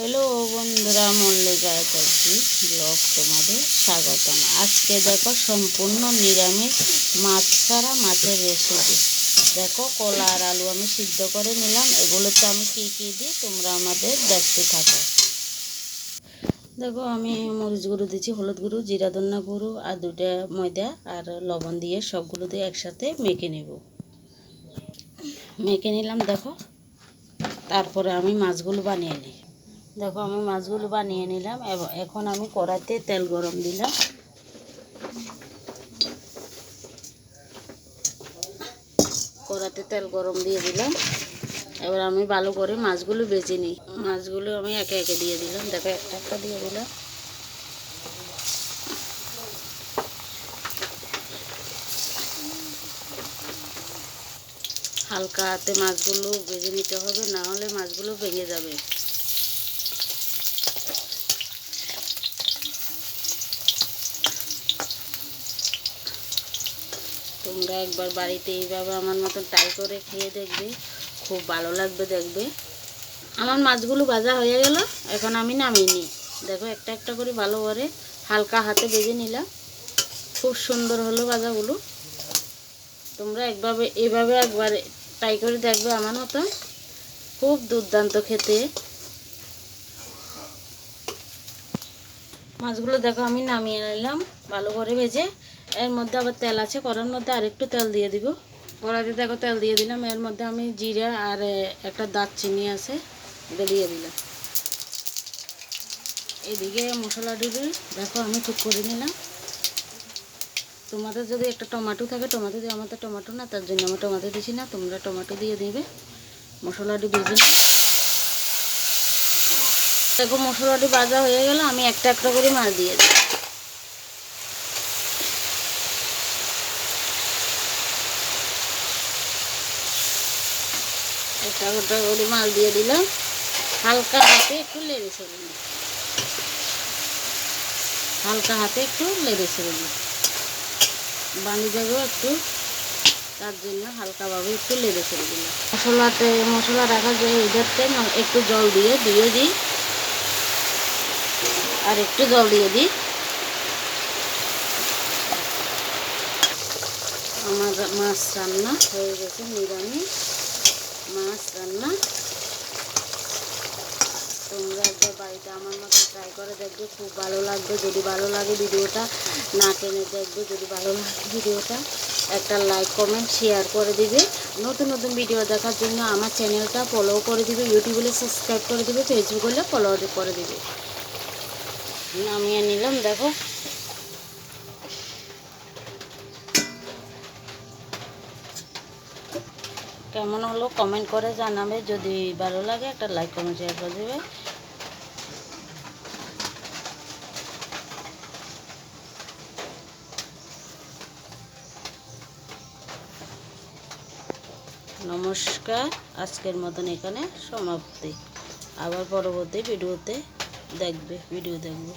Hello বন্ধুরা, Mallika Chatterjee blog তোমাদের স্বাগতম। আজকে দেখো সম্পূর্ণ নিরামিষ মাছ ছাড়া মাছের রেসিপি দেখো কলা আর আলু আমি সিদ্ধ করে নিলাম, এগুলোতে আমি কী কী দিই তোমরা আমাদের দেখতে থাকো। দেখো আমি মরিচ গুঁড়ো দিচ্ছি হলুদ গুঁড়ো, জিরা ধন্না গুঁড়ো আর দুটা ময়দা আর লবণ দিয়ে সবগুলো দিয়ে একসাথে মেখে নেব। মেখে নিলাম, দেখো। তারপরে আমি মাছগুলো বানিয়ে নিই। দেখো আমি মাছগুলো বানিয়ে নিলাম এখন আমি কড়াইতে তেল গরম দিলাম। কড়াতে তেল গরম দিয়ে দিলাম। এবার আমি ভালো করে মাছগুলো বেছে নিই। মাছগুলো আমি একে একে দিয়ে দিলাম। দেখো একটা একটা দিয়ে দিলাম। হালকা হাতে মাছগুলো ভেজে নিতে হবে, না হলে মাছগুলো ভেঙে যাবে। তোমরা একবার বাড়িতে এইভাবে আমার মতন ট্রাই করে খেয়ে দেখবে। খুব ভালো লাগবে দেখবে। আমার মাছগুলো ভাজা হয়ে গেল, এখন আমি নামিয়ে নিই। দেখো, একটা একটা করে ভালো করে হালকা হাতে বেজে নিলাম। খুব সুন্দর হলো ভাজাগুলো। তোমরা একভাবে এভাবে একবার ট্রাই করে দেখবে আমার মতন। খুব দুর্দান্ত খেতে। মাছগুলো দেখো, আমি নামিয়ে নিলাম ভালো করে ভেজে। এর মধ্যে আবার তেল আছে কড়ার মধ্যে আরেকটু তেল দিয়ে দিব। কড়াতে দেখো তেল দিয়ে দিলাম, এর মধ্যে আমি জিরা আর একটা দারচিনি আছে, এটা দিয়ে দিলাম। এদিকে মশলা মশলাটি দেখো আমি ঠিক করে নিলাম। তোমাদের যদি একটা টমেটো থাকে, টমেটো দিয়ে আমাদের টমেটো না, তার জন্য আমি টমাটো দিছি না, তোমরা টমাটো দিয়ে দিবে। মশলাটি ভেজে নিই দেখো মশলাটি ভাজা হয়ে গেল আমি একটা একটা করে মাছ দিয়ে দিই একটা একটা করে মাছ দিয়ে দিলাম। হালকা হাতে একটু লেড়ে ছেড়ে দিই হালকা হাতে একটু লেড়ে ছেড়ে দিই দেবো একটু, তার জন্য হালকাভাবে একটু লেড়ে ছেড়ে দিলাম। মশলাতে, মশলা রাখার জন্য এটাতে ন- একটু জল দিয়ে দিয়ে দিই। আর একটু জল দিয়ে দিই। আমার মাছ রান্না হয়ে গেছে, নিরামিষ। মাছ রান্না। তোমরা একবার বাড়িতে আমার মতন ট্রাই করে দেখবে, খুব ভালো লাগবে। যদি ভালো লাগে ভিডিওটা, না টেনে দেখবে, যদি ভালো লাগে ভিডিওটা, একটা লাইক কমেন্ট শেয়ার করে দিবে। নতুন নতুন ভিডিও দেখার জন্য আমার চ্যানেলটা ফলো করে দিবে ইউটিউবে সাবস্ক্রাইব করে দিবে ফেসবুক হলে ফলো করে দিবে। নামিয়ে নিলাম, দেখো। কেমন হলো কমেন্ট করে জানাবে। যদি ভালো লাগে একটা লাইক কমেন্ট শেয়ার করে দেবে। নমস্কার, আজকের মতন এখানে সমাপ্তি। আবার পরবর্তী ভিডিওতে দেখবে ভিডিও দেখবে।